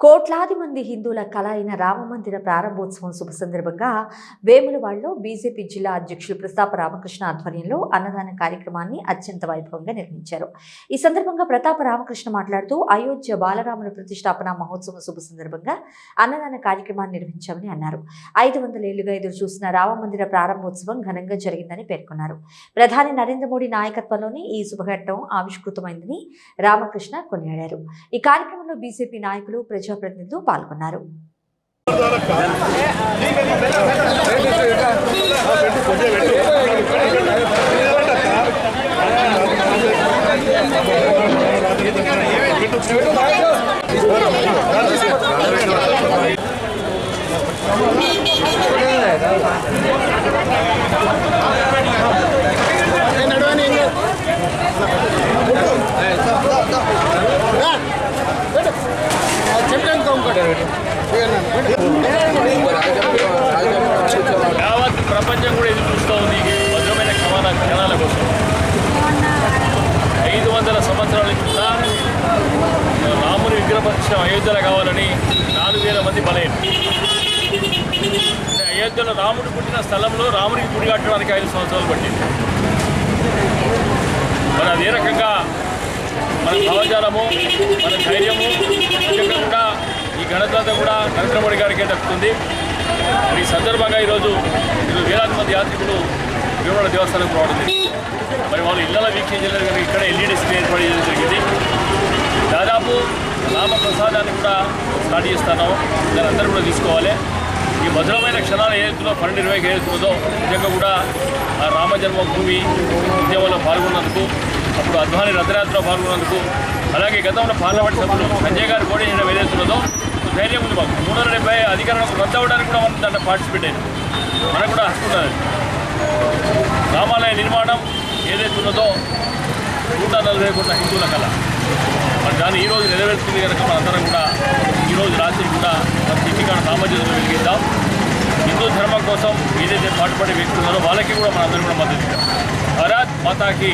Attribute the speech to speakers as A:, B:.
A: కోట్లాది మంది హిందువుల కళ అయిన రామమందిర ప్రారంభోత్సవం శుభ సందర్భంగా వేములవాడలో బీజేపీ జిల్లా అధ్యక్షులు ప్రతాప రామకృష్ణ ఆధ్వర్యంలో అన్నదాన కార్యక్రమాన్ని అత్యంత వైభవంగా నిర్వహించారు. ఈ సందర్భంగా ప్రతాప రామకృష్ణ మాట్లాడుతూ అయోధ్య బాలరాముల ప్రతిష్టాపన మహోత్సవం శుభ సందర్భంగా అన్నదాన కార్యక్రమాన్ని నిర్వహించామని అన్నారు. ఐదు వందల ఏళ్ళుగా ఎదురు చూసిన రామమందిర ప్రారంభోత్సవం ఘనంగా జరిగిందని పేర్కొన్నారు. ప్రధాని నరేంద్ర మోడీ నాయకత్వంలోనే ఈ శుభఘట్టం ఆవిష్కృతమైందని రామకృష్ణ కొనియాడారు. ఈ కార్యక్రమంలో బీజేపీ నాయకులు ప్రజాప్రతినిధులు పాల్గొన్నారు.
B: యావత్ ప్రపంచం కూడా ఎదురు చూస్తూ ఉంది ఈ భద్రమైన క్షమాల క్షణాల కోసం ఐదు వందల సంవత్సరాల కింద రాముని విగ్రహపక్షం అయోధ్యలో కావాలని నాలుగు వేల మంది బలైన అయోధ్యలో రాముడు పుట్టిన స్థలంలో రాముడికి గుడి కట్టడానికి ఐదు సంవత్సరాలు పట్టింది. మరి అదే రకంగా మన భావజాలము మన ధైర్యము నిజంగా కూడా ఈ ఘనత కూడా నరేంద్ర మోడీ గారికే దక్కుతుంది. మరి ఈ సందర్భంగా ఈరోజు ఈరోజు వేలాది మంది యాత్రికులు వేమడ దేవస్థానం రావడం మరి వాళ్ళు ఇళ్ళ వీక్షించలేదు కనుక ఇక్కడ ఎల్ఈడి స్క్రీన్ ఏర్పాటు రామ ప్రసాదాన్ని కూడా స్టార్ట్ చేస్తాను. దాన్ని అందరూ కూడా తీసుకోవాలి. ఈ మధురమైన క్షణాలు ఏదైతుందో పన్నెండు ఇరవైకి ఏదైతుందో నిజంగా కూడా ఆ రామ జన్మభూమి ఉద్యమంలో పాల్గొన్నందుకు అప్పుడు అద్వాని రథయాత్రలో పాల్గొన్నందుకు అలాగే గతంలో పార్లమెంట్ సభ్యులు సంజయ్ గారు కూడా చేయడం ఏదైతున్నదో ధైర్యం ఉంది మాకు. మూడు వందల డెబ్బై అధికారంలో రద్దు అవ్వడానికి కూడా మనం దాంట్లో పార్టిసిపేట్ అయింది మనకు కూడా హక్కు ఉన్నది రామాలయ నిర్మాణం ఏదైతే ఉన్నదో నూట నలభై కోట్ల హిందువుల కళ. దాన్ని ఈరోజు నెరవేరుతుంది కనుక మనందరం కూడా ఈరోజు రాత్రి కూడా మన ఇంటికాడ సామాజికంలో వెలిగిద్దాం. హిందూ ధర్మం కోసం ఏదైతే పాటుపడే వ్యక్తులు ఉన్నారో వాళ్ళకి కూడా మనందరం కూడా మద్దతు ఇద్దాం. భారత్ మాతాకి